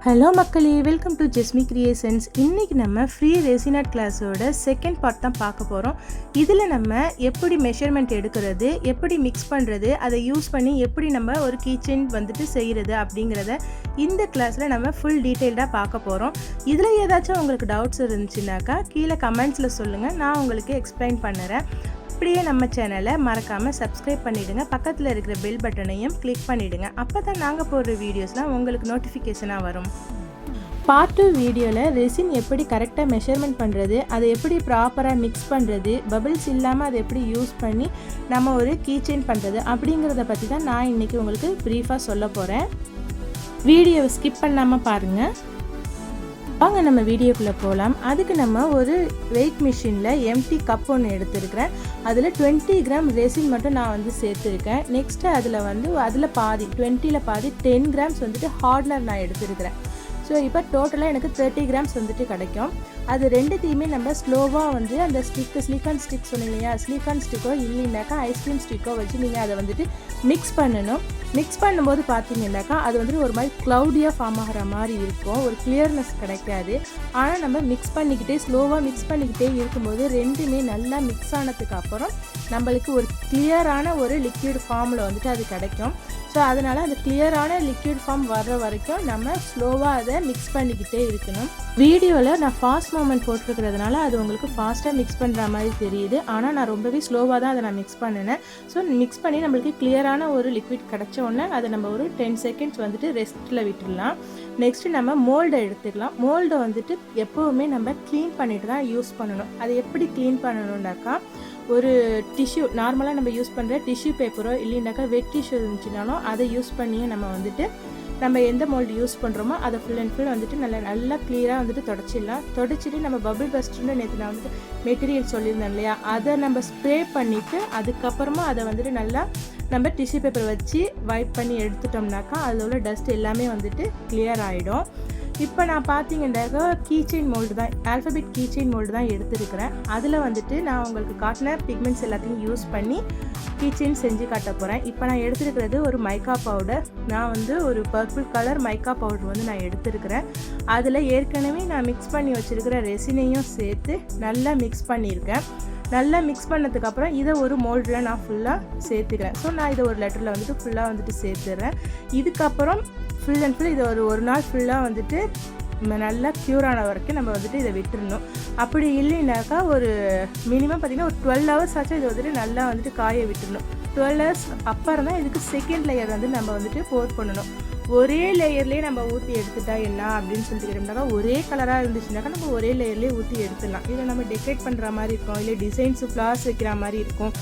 Hello மக்களே. Welcome to Jesmy creations இன்றைக்கி நம்ம ஃப்ரீ ரெசினாட் கிளாஸோட செகண்ட் பார்ட் தான் பார்க்க போகிறோம் இதில் நம்ம எப்படி மெஷர்மெண்ட் எடுக்கிறது எப்படி மிக்ஸ் பண்ணுறது அதை யூஸ் பண்ணி எப்படி நம்ம ஒரு கீச்சன் வந்துட்டு செய்கிறது அப்படிங்கிறத இந்த கிளாஸில் நம்ம ஃபுல் டீட்டெயில்டாக பார்க்க போகிறோம் இதில் ஏதாச்சும் உங்களுக்கு டவுட்ஸ் இருந்துச்சுனாக்கா கீழே கமெண்ட்ஸில் சொல்லுங்கள் நான் உங்களுக்கு எக்ஸ்பிளைன் பண்ணுறேன் அப்படியே நம்ம சேனலை மறக்காமல் சப்ஸ்கிரைப் பண்ணிவிடுங்க பக்கத்தில் இருக்கிற பெல் பட்டனையும் கிளிக் பண்ணிவிடுங்க அப்போ தான் நாங்கள் போடுற வீடியோஸ்லாம் உங்களுக்கு நோட்டிஃபிகேஷனாக வரும். பார்ட் டூ வீடியோவில் ரெசின் எப்படி கரெக்டாக மெஷர்மெண்ட் பண்ணுறது அதை எப்படி ப்ராப்பராக மிக்ஸ் பண்ணுறது பபிள்ஸ் இல்லாமல் அதை எப்படி யூஸ் பண்ணி நம்ம ஒரு கீச்செயின் பண்ணுறது அப்படிங்கிறத பற்றி தான் நான் இன்றைக்கி உங்களுக்கு ப்ரீஃபாக சொல்ல போகிறேன் வீடியோவை ஸ்கிப் பண்ணாமல் பாருங்கள் வாங்க நம்ம வீடியோக்குள்ளே போகலாம் அதுக்கு நம்ம ஒரு வெயிட் மிஷினில் எம்டி கப் ஒன்று எடுத்துருக்கிறேன். அதில் டுவெண்ட்டி கிராம் ரெசின் மட்டும் நான் வந்து சேர்த்துருக்கேன். நெக்ஸ்ட்டு அதில் வந்து அதில் பாதி டுவெண்ட்டியில் பாதி டென் கிராம்ஸ் வந்துட்டு ஹார்ட்னர் நான் எடுத்துருக்கிறேன். ஸோ இப்போ டோட்டலாக எனக்கு தேர்ட்டி கிராம்ஸ் வந்துட்டு கிடைக்கும். அது ரெண்டுத்தையுமே நம்ம ஸ்லோவாக வந்து அந்த ஸ்டிக்கு ஸ்லீக்கான் ஸ்டிக் சொன்னீங்க இல்லையா? ஸ்லீக்கான் ஸ்டிக்கோ இல்லைனாக்கா ஐஸ்கிரீம் ஸ்டிக்கோ வச்சு நீங்கள் அதை வந்துட்டு மிக்ஸ் பண்ணணும். மிக்ஸ் பண்ணும்போது பார்த்தீங்கன்னாக்கா அது வந்துட்டு ஒரு மாதிரி க்ளவுடியாக ஃபார்ம் ஆகிற மாதிரி இருக்கும். ஒரு கிளியர்னஸ் கிடைக்காது. ஆனால் நம்ம மிக்ஸ் பண்ணிக்கிட்டே ஸ்லோவாக மிக்ஸ் பண்ணிக்கிட்டே இருக்கும்போது ரெண்டுமே நல்லா மிக்ஸ் ஆனதுக்கு அப்புறம் நம்மளுக்கு ஒரு கிளியரான ஒரு லிக்விட் ஃபார்மில் வந்துட்டு அது கிடைக்கும். ஸோ அதனால் அந்த கிளியரான லிக்விட் ஃபார்ம் வர்ற வரைக்கும் நம்ம ஸ்லோவாக அதை மிக்ஸ் பண்ணிக்கிட்டே இருக்கணும். வீடியோவில் நான் ஃபாஸ்ட் மூமெண்ட் போட்டிருக்கிறதுனால அது உங்களுக்கு ஃபாஸ்ட்டாக மிக்ஸ் பண்ணுற மாதிரி தெரியுது. ஆனால் நான் ரொம்பவே ஸ்லோவாக தான் அதை நான் மிக்ஸ் பண்ணினேன். ஸோ மிக்ஸ் பண்ணி நம்மளுக்கு கிளியரான ஒரு லிக்விட் கிடச்ச உடனே அதை நம்ம ஒரு டென் செகண்ட்ஸ் வந்துட்டு ரெஸ்ட்டில் விட்டுடலாம். நெக்ஸ்ட்டு நம்ம மோல்டை எடுத்துக்கலாம் மோல்டை வந்துட்டு எப்போவுமே நம்ம க்ளீன் பண்ணிட்டு தான் யூஸ் பண்ணணும். அதை எப்படி க்ளீன் பண்ணணுன்னாக்கா ஒரு டிஷ்யூ நார்மலாக நம்ம யூஸ் பண்ணுற டிஷ்யூ பேப்பரோ இல்லைனாக்கா வெட் டிஷ்யூ இருந்துச்சுனாலும் அதை யூஸ் பண்ணியே நம்ம வந்துட்டு நம்ம எந்த மோல்டு யூஸ் பண்ணுறோமோ அதை ஃபுல் அண்ட் ஃபுல் வந்துட்டு நல்லா நல்லா க்ளியராக வந்துட்டு தொடச்சிடலாம். தொடச்சிட்டு நம்ம பபிள் பஸ்ட்னு நேற்று நான் வந்துட்டு மெட்டீரியல் சொல்லியிருந்தேன் இல்லையா? அதை நம்ம ஸ்ப்ரே பண்ணிவிட்டு அதுக்கப்புறமா அதை வந்துட்டு நல்லா நம்ம டிஷ்யூ பேப்பர் வச்சு வைப் பண்ணி எடுத்துட்டோம்னாக்கா அதில் உள்ள டஸ்ட் எல்லாமே வந்துட்டு கிளியர் ஆகிடும் இப்போ நான் பார்த்தீங்கன்னாக்கா கீச்செயின் மோல்டு தான் ஆல்ஃபபெட் கீச்செயின் மோல்டு தான் எடுத்துருக்கிறேன். அதில் வந்துட்டு நான் உங்களுக்கு காட்டின பிக்மெண்ட்ஸ் எல்லாத்தையும் யூஸ் பண்ணி கீச்செயின் செஞ்சு காட்ட போகிறேன் இப்போ நான் எடுத்துருக்கிறது ஒரு மைக்கா பவுடர் நான் வந்து ஒரு பர்பிள் கலர் மைக்கா பவுடர் வந்து நான் எடுத்துருக்கிறேன். அதில் ஏற்கனவே நான் மிக்ஸ் பண்ணி வச்சுருக்கிற ரெசினையும் சேர்த்து நல்லா மிக்ஸ் பண்ணியிருக்கேன். நல்லா மிக்ஸ் பண்ணதுக்கப்புறம் இதை ஒரு மோல்டில் நான் ஃபுல்லாக சேர்த்துக்கிறேன். ஸோ நான் இதை ஒரு லெட்டரில் வந்துட்டு ஃபுல்லாக வந்துட்டு சேர்த்துறேன். இதுக்கப்புறம் ஃபுல் அண்ட் ஃபுல் இதை ஒரு ஒரு நாள் ஃபுல்லாக வந்துட்டு நல்லா க்யூர் ஆன வரைக்கும் நம்ம வந்துட்டு இதை விட்டுருணும் அப்படி இல்லைனாக்கா ஒரு மினிமம் பார்த்திங்கன்னா ஒரு டுவெல் ஹவர்ஸ் ஆச்சும் இதை வந்துட்டு நல்லா வந்துட்டு காய விட்டுருணும் டுவெல் ஹவர்ஸ் அப்புறம் தான் இதுக்கு செகண்ட் லேயர் வந்து நம்ம வந்துட்டு போர் பண்ணணும். ஒரே லேயர்லேயே நம்ம ஊற்றி எடுத்துட்டா என்ன அப்படின்னு சொல்லிட்டு கேட்டோம்னாக்கா ஒரே கலராக இருந்துச்சுனாக்கா நம்ம ஒரே லேயர்லேயே ஊற்றி எடுத்துடலாம். இதை நம்ம டெக்கரேட் பண்ணுற மாதிரி இருக்கும் இல்லை டிசைன்ஸு ஃப்ளார்ஸ் வைக்கிற மாதிரி இருக்கும்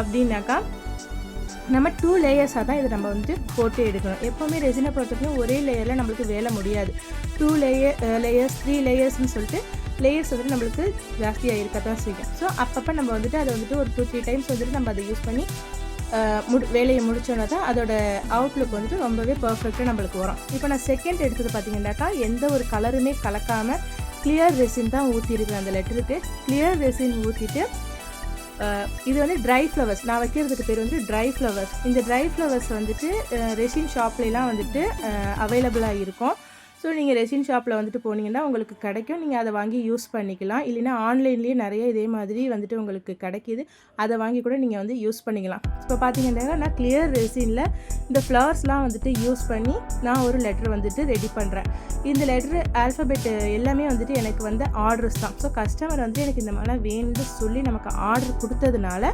அப்படின்னாக்கா நம்ம டூ லேயர்ஸாக தான் இதை நம்ம வந்துட்டு போட்டு எடுக்கணும். எப்போவுமே ரெசினை பொறுத்தவரைக்கும் ஒரே லேயரில் நம்மளுக்கு வேலை முடியாது. டூ லேயர் லேயர்ஸ் த்ரீ லேயர்ஸ்னு சொல்லிட்டு லேயர்ஸ் வந்துட்டு நம்மளுக்கு ஜாஸ்தியாக இருக்க தான் செய்யும். ஸோ அப்பப்போ நம்ம வந்துட்டு அதை வந்துட்டு ஒரு டூ த்ரீ டைம்ஸ் வந்துட்டு நம்ம அதை யூஸ் பண்ணி முடி வேலையை முடித்தோன்னா தான் அதோட அவுட்லுக் வந்துட்டு ரொம்பவே பர்ஃபெக்டாக நம்மளுக்கு வரும். இப்போ நான் செகண்ட் எடுத்தது பார்த்தீங்கன்னாக்கா எந்த ஒரு கலருமே கலக்காமல் கிளியர் ரெசின் தான் ஊற்றிருக்கேன் அந்த லெட்டருக்கு கிளியர் ரெசின் ஊற்றிட்டு இது வந்து ட்ரை ஃப்ளவர்ஸ் நான் வைக்கிறதுக்கு பேர் வந்து ட்ரை ஃப்ளவர்ஸ் இந்த ட்ரை ஃப்ளவர்ஸ் வந்துட்டு ரெஷின் ஷாப்லலாம் வந்துட்டு அவைலபிளாக இருக்கும். ஸோ நீங்கள் ரெசின் ஷாப்பில் வந்துட்டு போனீங்கன்னா உங்களுக்கு கிடைக்கும். நீங்கள் அதை வாங்கி யூஸ் பண்ணிக்கலாம். இல்லைனா ஆன்லைன்லேயே நிறைய இதே மாதிரி வந்துட்டு உங்களுக்கு கிடைக்கிது. அதை வாங்கி கூட நீங்கள் வந்து யூஸ் பண்ணிக்கலாம். இப்போ பார்த்தீங்கன்னா நான் கிளியர் ரெசினில் இந்த ஃப்ளவர்ஸ்லாம் வந்துட்டு யூஸ் பண்ணி நான் ஒரு லெட்டர் வந்துட்டு ரெடி பண்ணுறேன் இந்த லெட்ரு ஆல்ஃபபெட் எல்லாமே வந்துட்டு எனக்கு வந்து ஆர்டர்ஸ் தான். ஸோ கஸ்டமர் வந்து எனக்கு இந்த மாதிரிலாம் வேணும்னு சொல்லி நமக்கு ஆர்டர் கொடுத்ததுனால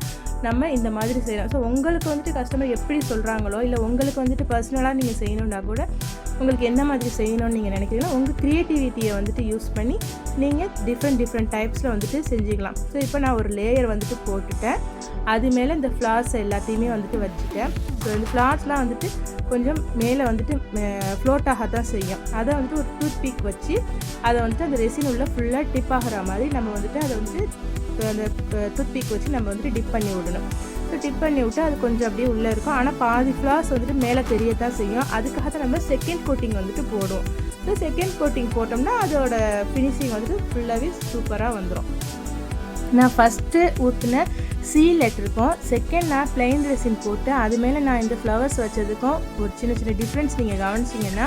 நம்ம இந்த மாதிரி செய்கிறோம் ஸோ உங்களுக்கு வந்துட்டு கஸ்டமர் எப்படி சொல்கிறாங்களோ இல்லை உங்களுக்கு வந்துட்டு பர்சனலாக நீங்கள் செய்யணுன்னா கூட உங்களுக்கு என்ன மாதிரி செய்யணும்னு நீங்கள் நினைக்கிறீங்களோ உங்கள் க்ரியேட்டிவிட்டியை வந்துட்டு யூஸ் பண்ணி நீங்கள் டிஃப்ரெண்ட் டிஃப்ரெண்ட் டைப்ஸில் வந்துட்டு செஞ்சுக்கலாம். ஸோ இப்போ நான் ஒரு லேயர் வந்துட்டு போட்டுட்டேன். அது மேலே இந்த ஃப்ளார்ஸ் எல்லாத்தையுமே வந்துட்டு வச்சுட்டேன். ஸோ இந்த ஃப்ளார்ஸ்லாம் வந்துட்டு கொஞ்சம் மேலே வந்துட்டு ஃப்ளோட் ஆக தான் செய்யும். அதை வந்துட்டு ஒரு டூத் பீக் வச்சு அதை வந்துட்டு அந்த ரெசின் உள்ள ஃபுல்லாக டிப் ஆகிற மாதிரி நம்ம வந்துட்டு அதை வந்துட்டு அந்த டூத் பீக் வச்சு நம்ம வந்துட்டு டிப் பண்ணி விடணும். ஸோ டிப் பண்ணி விட்டு அது கொஞ்சம் அப்படியே உள்ளே இருக்கும். ஆனால் பாதி ஃப்ளார்ஸ் வந்துட்டு மேலே தெரியத்தான் செய்யும். அதுக்காக தான் நம்ம செகண்ட் கோட்டிங் வந்துட்டு போடுவோம். ஸோ செகண்ட் கோட்டிங் போட்டோம்னா அதோட ஃபினிஷிங் வந்துட்டு ஃபுல்லாகவே சூப்பராக வந்துடும் நான் ஃபஸ்ட்டு ஊற்றின சி லெட்டருக்கும் செகண்ட் நான் பிளைன் ரெசின் போட்டு அது மேலே நான் இந்த ஃப்ளவர்ஸ் வச்சதுக்கும் ஒரு சின்ன சின்ன டிஃப்ரென்ஸ் நீங்கள் கவனிச்சிங்கன்னா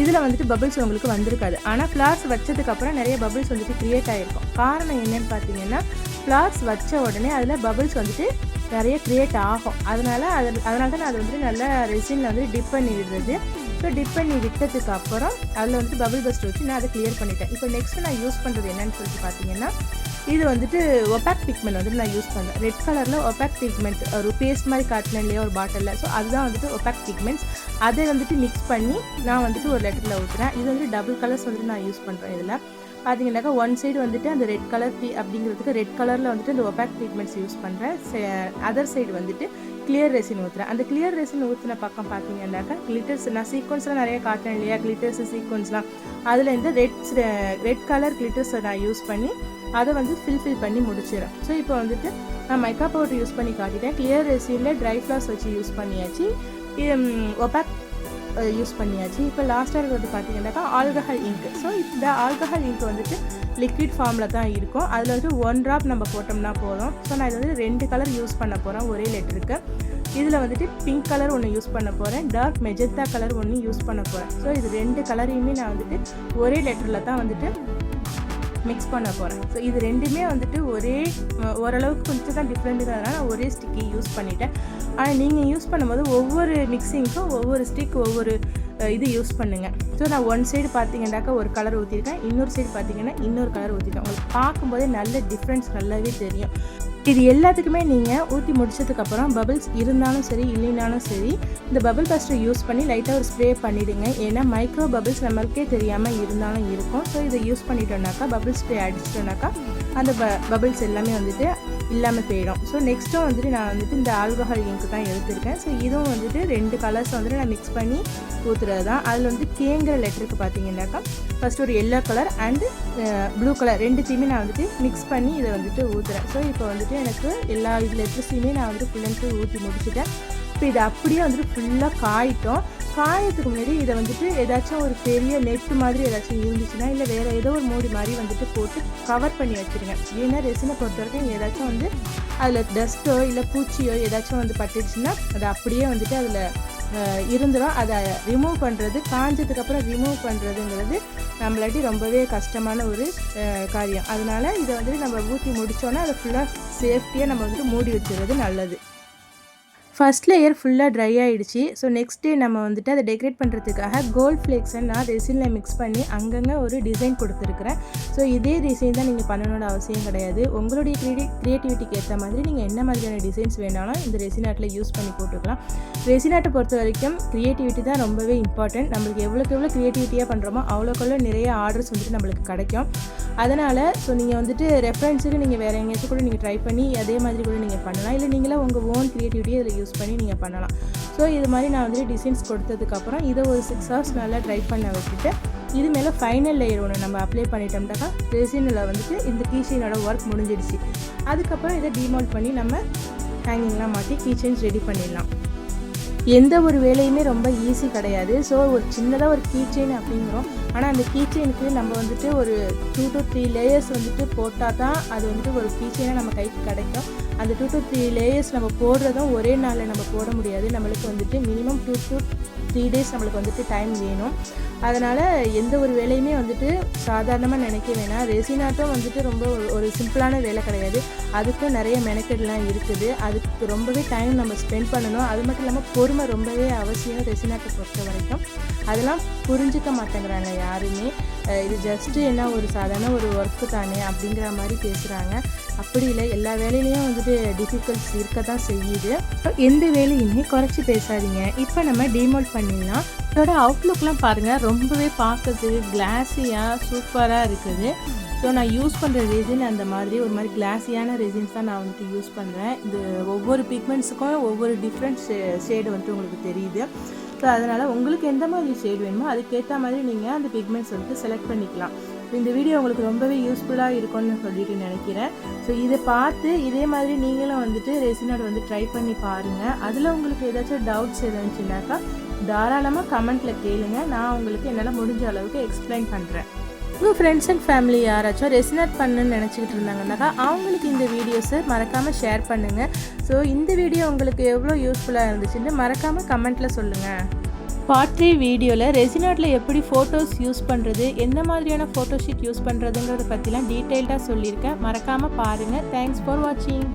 இதில் வந்துட்டு பபிள்ஸ் உங்களுக்கு வந்திருக்காது. ஆனால் ஃப்ளார்ஸ் வச்சதுக்கப்புறம் நிறைய பபிள்ஸ் வந்துட்டு க்ரியேட் ஆகிருக்கும் காரணம் என்னன்னு பார்த்தீங்கன்னா ஃப்ளார்ஸ் வச்ச உடனே அதில் பபிள்ஸ் வந்துட்டு நிறைய க்ரியேட் ஆகும். அதனால் அது அதனால தான் நான் அதை வந்துட்டு நல்லா ரெசினில் வந்து டிப் பண்ணி விடுறது. ஸோ டிப் பண்ணி விட்டதுக்கு அப்புறம் அதில் வந்துட்டு பபிள் பஸ்ட் வச்சு நான் அதை கிளியர் பண்ணிட்டேன். இப்போ நெக்ஸ்ட் நான் யூஸ் பண்ணுறது என்னன்னு சொல்லிட்டு பார்த்தீங்கன்னா இது வந்துட்டு ஒபேக் பிக்மெண்ட் வந்துட்டு நான் யூஸ் பண்ணேன் ரெட் கலரில் ஒபேக் பிக்மெண்ட் ஒரு பேஸ்ட் மாதிரி காட்டினேன் இல்லையா ஒரு பாட்டிலில் ஸோ அதுதான் வந்துட்டு ஒபேக் பிக்மெண்ட்ஸ் அதை வந்துட்டு மிக்ஸ் பண்ணி நான் வந்துட்டு ஒரு லெட்டரில் ஊற்றுறேன் இது வந்துட்டு டபுள் கலர்ஸ் வந்துட்டு நான் யூஸ் பண்ணுறேன் இதில். பார்த்தீங்கன்னாக்கா ஒன் சைடு வந்துட்டு அந்த ரெட் கலர் பி அப்படிங்கிறதுக்கு ரெட் கலரில் வந்துட்டு அந்த ஒபாக் ட்ரீட்மெண்ட்ஸ் யூஸ் பண்ணுறேன் அதர் சைடு வந்துட்டு கிளியர் ரெசின் ஊற்றுறேன் அந்த கிளியர் ரெசின் ஊற்றின பக்கம் பார்த்தீங்கன்னாக்கா கிளிட்டர்ஸ் நான் சீக்வன்ஸ்லாம் நிறைய காட்டினேன் இல்லையா? கிளிட்டர்ஸ் சீக்வன்ஸ்லாம் அதில் இந்த ரெட் ரெட் கலர் கிளிட்டர்ஸை நான் யூஸ் பண்ணி அதை வந்து ஃபில்ஃபில் பண்ணி முடிச்சிடும் ஸோ இப்போ வந்துட்டு நான் மைக்கா பவுடர் யூஸ் பண்ணி காட்டிட்டேன். கிளியர் ரெசினில் ட்ரை ஃப்ளாஸ் வச்சு யூஸ் பண்ணியாச்சு. ஒபாக் யூஸ் பண்ணியாச்சு. இப்போ லாஸ்ட்டாக இருக்கிறது பார்த்தீங்கன்னாக்கா ஆல்கஹால் இங்க் ஸோ இந்த ஆல்கஹால் இங்க் வந்துட்டு லிக்விட் ஃபார்மில் தான் இருக்கும். அதில் வந்துட்டு ஒன் ட்ராப் நம்ம போட்டோம்னா போதும். ஸோ நான் இது வந்து ரெண்டு கலர் யூஸ் பண்ண போகிறேன் ஒரே லெட்டருக்கு இதில் வந்துட்டு பிங்க் கலர் ஒன்று யூஸ் பண்ண போகிறேன் டார்க் மெஜெத்தா கலர் ஒன்று யூஸ் பண்ண போகிறேன் ஸோ இது ரெண்டு கலரையுமே நான் வந்துட்டு ஒரே லெட்டரில் தான் வந்துட்டு மிக்ஸ் பண்ண போகிறேன் ஸோ இது ரெண்டுமே வந்துட்டு ஒரே ஓரளவுக்கு கொஞ்சம் தான் டிஃப்ரெண்ட் இருக்கிறதுனால நான் ஒரே ஸ்டிக்கி யூஸ் பண்ணிட்டேன். ஆனால் நீங்கள் யூஸ் பண்ணும்போது ஒவ்வொரு மிக்சிங்க்கும் ஒவ்வொரு ஸ்டிக் ஒவ்வொரு இது யூஸ் பண்ணுங்கள் ஸோ நான் ஒன் சைடு பார்த்தீங்கன்னாக்கா ஒரு கலர் ஊற்றிருக்கேன் இன்னொரு சைடு பார்த்தீங்கன்னா இன்னொரு கலர் ஊற்றிருக்கேன் உங்களுக்கு பார்க்கும்போதே நல்ல டிஃப்ரென்ஸ் நல்லாவே தெரியும். இது எல்லாத்துக்குமே நீங்கள் ஊற்றி முடிச்சதுக்கப்புறம் பபிள்ஸ் இருந்தாலும் சரி இல்லைனாலும் சரி இந்த பபிள் பஸ்டர் யூஸ் பண்ணி லைட்டாக ஒரு ஸ்ப்ரே பண்ணிவிடுங்க ஏன்னா மைக்ரோ பபிள்ஸ் நம்மளுக்கே தெரியாமல் இருந்தாலும் இருக்கும். ஸோ இதை யூஸ் பண்ணிட்டோம்னாக்கா பபிள் ஸ்ப்ரே அடிச்சிட்டோம்னாக்கா அந்த ப பபிள்ஸ் எல்லாமே வந்துட்டு இல்லாமல் போயிடும். ஸோ நெக்ஸ்ட்டும் வந்துட்டு நான் வந்துட்டு இந்த ஆல்கஹால் இங்கு தான் எடுத்திருக்கேன். ஸோ இதுவும் வந்துட்டு ரெண்டு கலர்ஸ் வந்துட்டு நான் மிக்ஸ் பண்ணி ஊற்றுறது தான் அதில் வந்து கேங்கிற லெட்டருக்கு பார்த்தீங்கன்னாக்கா ஃபஸ்ட் ஒரு yellow colour and blue colour ரெண்டுத்தையுமே நான் வந்துட்டு மிக்ஸ் பண்ணி இதை வந்துட்டு ஊற்றுறேன் ஸோ இப்போ வந்துட்டு எனக்கு எல்லா லெட்டர்ஸையுமே நான் வந்து ஃபுல் அண்ட் ஃபுல் ஊற்றி முடிச்சுட்டேன். இப்போ இதை அப்படியே வந்துட்டு ஃபுல்லாக காயிட்டோம். காயத்துக்கு முன்னாடி இதை வந்துட்டு ஏதாச்சும் ஒரு பெரிய நெட் மாதிரி ஏதாச்சும் இருந்துச்சுன்னா இல்லை வேறு ஏதோ ஒரு மூடி மாதிரி வந்துட்டு போட்டு கவர் பண்ணி வச்சுருங்க. ஏன்னா ரெசினை பொறுத்த வரைக்கும் ஏதாச்சும் வந்து அதில் டஸ்ட்டோ இல்லை பூச்சியோ ஏதாச்சும் வந்து பட்டுடுச்சுன்னா அது அப்படியே வந்துட்டு அதில் இருந்துடும் அதை ரிமூவ் பண்ணுறது காஞ்சதுக்கப்புறம் ரிமூவ் பண்ணுறதுங்கிறது நம்மளாட்டி ரொம்பவே கஷ்டமான ஒரு காரியம். அதனால் இதை வந்துட்டு நம்ம ஊற்றி முடித்தோன்னா அதை ஃபுல்லாக சேஃப்டியாக நம்ம வந்துட்டு மூடி வச்சுறது நல்லது. ஃபஸ்ட் லேயர் ஃபுல்லாக ட்ரை ஆகிடுச்சு ஸோ நெக்ஸ்ட் டே நம்ம வந்துட்டு அதை டெக்கரேட் பண்ணுறதுக்காக கோல்ட் ஃப்ளேக்ஸை நான் ரெசினில் மிக்ஸ் பண்ணி அங்கங்கே ஒரு டிசைன் கொடுத்துருக்குறேன். ஸோ இதே டிசைன் தான் நீங்கள் பண்ணணும்னு அவசியம் கிடையாது. உங்களுடைய க்ரியேட்டி க்ரியேட்டிவிட்டிக்கு ஏற்ற மாதிரி நீங்கள் என்ன மாதிரியான டிசைன்ஸ் வேணாலும் இந்த ரெசின் ஆர்ட்டில் யூஸ் பண்ணி போட்டுக்கலாம். ரெசின் ஆர்ட்டை பொறுத்த வரைக்கும் க்ரியேட்டிவிட்டி தான் ரொம்பவே இம்பார்ட்டன்ட் நம்மளுக்கு எவ்வளோக்கு எவ்வளோ க்ரியேட்டிவிட்டியாக பண்ணுறோமோ அவ்வளோக்கெவ்வளோ நிறைய ஆர்டர்ஸ் வந்துட்டு நம்மளுக்கு கிடைக்கும். அதனால் ஸோ நீங்கள் வந்துட்டு ரெஃபரன்ஸுக்கு நீங்கள் வேறு எங்கேயாச்சும் கூட நீங்கள் ட்ரை பண்ணி அதே மாதிரி கூட நீங்கள் பண்ணலாம். இல்லை நீங்களே உங்கள் ஓன் க்ரியேட்டிவிட்டியை இதில் யூஸ் பண்ணி நீங்கள் பண்ணலாம். ஸோ இது மாதிரி நான் வந்துட்டு டிசைன்ஸ் கொடுத்ததுக்கப்புறம் இதை ஒரு சிக்ஸ் ஹவர்ஸ் நல்லா ட்ரை பண்ண வச்சுட்டு இது மேலே ஃபைனல் லேயர் ஒன்று நம்ம அப்ளை பண்ணிட்டோம்னாக்கா ரெசினில் வந்துட்டு இந்த கீச்சைனோட ஒர்க் முடிஞ்சிடுச்சு. அதுக்கப்புறம் இதை டிமோல்ட் பண்ணி நம்ம ஹேங்கிங்லாம் மாற்றி கீச்சைன்ஸ் ரெடி பண்ணிடலாம். எந்த ஒரு வேலையுமே ரொம்ப ஈஸி கிடையாது. ஸோ ஒரு சின்னதாக ஒரு கீச்செயின் அப்படிங்கிறோம். ஆனால் அந்த கீச்செயினுக்கு நம்ம வந்துட்டு ஒரு டூ டு த்ரீ லேயர்ஸ் வந்துட்டு போட்டால் தான் அது வந்துட்டு ஒரு கீச்செயினாக நம்ம கைக்கு கிடைக்கும். அந்த டூ டு த்ரீ லேயர்ஸ் நம்ம போடுறதும் ஒரே நாளில் நம்ம போட முடியாது. நம்மளுக்கு வந்துட்டு minimum two two three days நம்மளுக்கு வந்துட்டு டைம் வேணும். அதனால் எந்த ஒரு வேலையுமே வந்துட்டு சாதாரணமாக நினைக்க வேணாம். ரெசினாட்டும் வந்துட்டு ரொம்ப ஒரு சிம்பிளான வேலை கிடையாது. அதுக்கும் நிறைய மெனக்கெட்லாம் இருக்குது. அதுக்கு ரொம்பவே டைம் நம்ம ஸ்பெண்ட் பண்ணணும். அது மட்டும் இல்லாமல் பொறுமை ரொம்பவே அவசியம் ரெசினாட்டை பொறுத்த வரைக்கும் அதெல்லாம் புரிஞ்சிக்க மாட்டேங்கிறாங்க யாருமே. இது ஜஸ்ட்டு என்ன ஒரு சாதாரண ஒரு ஒர்க்கு தானே அப்படிங்கிற மாதிரி பேசுகிறாங்க அப்படி இல்லை எல்லா வேலையிலையும் வந்துட்டு டிஃபிகல்ட்ஸ் இருக்க தான் செய்யுது எந்த வேலையுமே குறைச்சி பேசாதீங்க. இப்போ நம்ம டிமோல்ட் பண்ணிடலாம். இதோட அவுட்லுக்லாம் பாருங்கள் ரொம்பவே பார்க்கறதுக்கு கிளாஸியாக சூப்பராக இருக்குது. ஸோ நான் யூஸ் பண்ணுற ரெசின் அந்த மாதிரி ஒரு மாதிரி கிளாஸியான ரெசின்ஸ் தான் நான் வந்துட்டு யூஸ் பண்ணுறேன் இது ஒவ்வொரு பிக்மெண்ட்ஸுக்கும் ஒவ்வொரு டிஃப்ரெண்ட் ஷேடு வந்துட்டு உங்களுக்கு தெரியுது. ஸோ அதனால் உங்களுக்கு எந்த மாதிரி ஷேட் வேணுமோ அதுக்கேற்ற மாதிரி நீங்கள் அந்த பிக்மெண்ட்ஸ் வந்துட்டு செலக்ட் பண்ணிக்கலாம். இந்த வீடியோ உங்களுக்கு ரொம்பவே யூஸ்ஃபுல்லாக இருக்கும்னு சொல்லிட்டு நினைக்கிறேன். ஸோ இதை பார்த்து இதே மாதிரி நீங்களும் வந்துட்டு ரெசினோட வந்து ட்ரை பண்ணி பாருங்கள் அதில் உங்களுக்கு ஏதாச்சும் டவுட்ஸ் இருந்துச்சுனாக்கா தாராளமாக கமெண்ட்டில் கேளுங்க. நான் உங்களுக்கு என்னால் முடிஞ்ச அளவுக்கு எக்ஸ்பிளைன் பண்ணுறேன் உங்கள் ஃப்ரெண்ட்ஸ் அண்ட் ஃபேமிலி யாராச்சும் ரெசினேட் பண்ணுன்னு நினச்சிக்கிட்டு இருந்தாங்கன்னாக்கா அவங்களுக்கு இந்த வீடியோஸை மறக்காமல் ஷேர் பண்ணுங்கள் ஸோ இந்த வீடியோ உங்களுக்கு எவ்வளோ யூஸ்ஃபுல்லாக இருந்துச்சுன்னு மறக்காமல் கமெண்ட்டில் சொல்லுங்கள் பார்ட் த்ரீ வீடியோவில் ரெசினாட்டில் எப்படி ஃபோட்டோஸ் யூஸ் பண்ணுறது எந்த மாதிரியான ஃபோட்டோ ஷீட் யூஸ் பண்ணுறதுங்கிறத பற்றிலாம் டீட்டெயில்டாக சொல்லியிருக்கேன். மறக்காமல் பாருங்கள் தேங்க்ஸ் ஃபார் வாட்சிங்